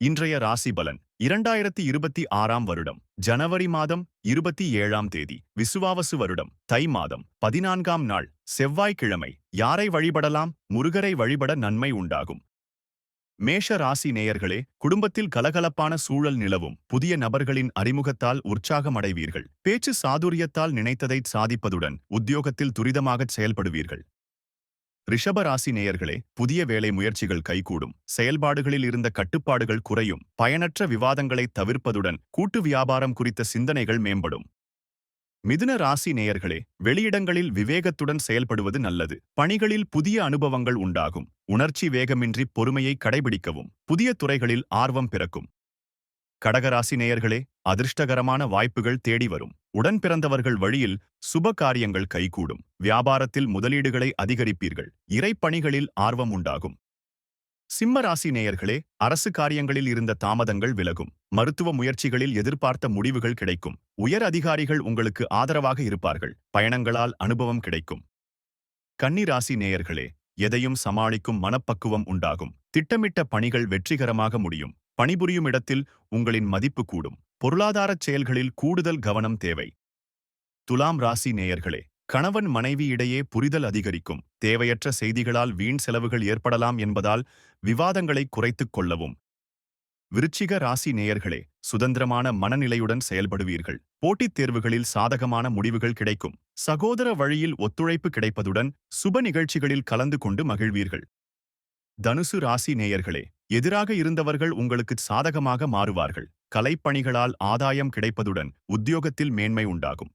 இன்றைய ராசி பலன். இரண்டாயிரத்தி இருபத்தி ஆறாம் வருடம். ஜனவரி மாதம் இருபத்தி ஏழாம் தேதி. விசுவாவசு வருடம். தை மாதம் பதினான்காம் நாள். செவ்வாய்க்கிழமை. யாரை வழிபடலாம்? முருகரை வழிபட நன்மை உண்டாகும். மேஷ ராசி நேயர்களே குடும்பத்தில் கலகலப்பான சூழல் நிலவும் புதிய நபர்களின் அறிமுகத்தால் உற்சாகமடைவீர்கள். பேச்சு சாதுரியத்தால் நினைத்ததை சாதிப்பதுடன் உத்தியோகத்தில் துரிதமாகச் செயல்படுவீர்கள். ரிஷபராசி நேயர்களே புதிய வேலை முயற்சிகள் கைகூடும். செயல்பாடுகளில் இருந்த கட்டுப்பாடுகள் குறையும். பயனற்ற விவாதங்களை தவிர்ப்பதுடன் கூட்டு வியாபாரம் குறித்த சிந்தனைகள் மேம்படும். மிதுன ராசி நேயர்களே வெளியிடங்களில் விவேகத்துடன் செயல்படுவது நல்லது. பணிகளில் புதிய அனுபவங்கள் உண்டாகும். உணர்ச்சி வேகமின்றி பொறுமையை கடைபிடிக்கவும். புதிய துறைகளில் ஆர்வம் பிறக்கும். கடகராசி நேயர்களே அதிர்ஷ்டகரமான வாய்ப்புகள் தேடி வரும். உடன் பிறந்தவர்கள் வழியில் சுப காரியங்கள் கைகூடும். வியாபாரத்தில் முதலீடுகளை அதிகரிப்பீர்கள். இறைப்பணிகளில் ஆர்வம் உண்டாகும். சிம்மராசி நேயர்களே அரசு காரியங்களில் இருந்த தாமதங்கள் விலகும். மருத்துவ முயற்சிகளில் எதிர்பார்த்த முடிவுகள் கிடைக்கும். உயர் அதிகாரிகள் உங்களுக்கு ஆதரவாக இருப்பார்கள். பயணங்களால் அனுபவம் கிடைக்கும். கன்னி ராசி நேயர்களே எதையும் சமாளிக்கும் மனப்பக்குவம் உண்டாகும். திட்டமிட்ட பணிகள் வெற்றிகரமாக முடியும். பணிபுரியும் இடத்தில் உங்களின் மதிப்பு கூடும். பொருளாதாரச் செயல்களில் கூடுதல் கவனம் தேவை. துலாம் ராசி நேயர்களே கணவன் மனைவி இடையே புரிதல் அதிகரிக்கும். தேவையற்ற செய்திகளால் வீண் செலவுகள் ஏற்படலாம் என்பதால் விவாதங்களை குறைத்துக் கொள்ளவும். விருச்சிக ராசி நேயர்களே சுதந்திரமான மனநிலையுடன் செயல்படுவீர்கள். போட்டித் தேர்வுகளில் சாதகமான முடிவுகள் கிடைக்கும். சகோதர வழியில் ஒத்துழைப்பு கிடைப்பதுடன் சுப நிகழ்ச்சிகளில் கலந்து கொண்டு மகிழ்வீர்கள். தனுசு ராசி நேயர்களே எதிராக இருந்தவர்கள் உங்களுக்கு சாதகமாக மாறுவார்கள். கலைப்பணிகளால் ஆதாயம் கிடைப்பதுடன் உத்தியோகத்தில் மேன்மை உண்டாகும்.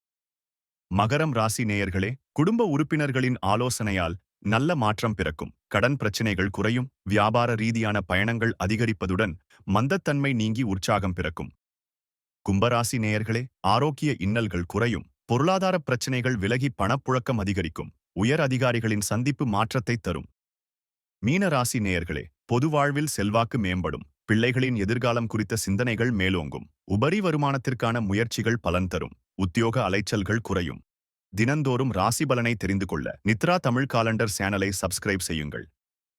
மகரம் ராசி நேயர்களே குடும்ப உறுப்பினர்களின் ஆலோசனையால் நல்ல மாற்றம் பிறக்கும். கடன் பிரச்சினைகள் குறையும் வியாபார ரீதியான பயணங்கள் அதிகரிப்பதுடன் மந்தத்தன்மை நீங்கி உற்சாகம் பிறக்கும். கும்பராசி நேயர்களே ஆரோக்கிய இன்னல்கள் குறையும் பொருளாதார பிரச்சினைகள் விலகி பணப்புழக்கம் அதிகரிக்கும். உயர் அதிகாரிகளின் சந்திப்பு மாற்றத்தை தரும். மீனராசி நேயர்களே பொது வாழ்வில் செல்வாக்கு மேம்படும். பிள்ளைகளின் எதிர்காலம் குறித்த சிந்தனைகள் மேலோங்கும். உபரி வருமானத்திற்கான முயற்சிகள் பலன் தரும். உத்தியோக அலைச்சல்கள் குறையும். தினந்தோறும் ராசி பலனை தெரிந்து கொள்ள நித்ரா தமிழ் காலண்டர் சேனலை சப்ஸ்கிரைப் செய்யுங்கள்.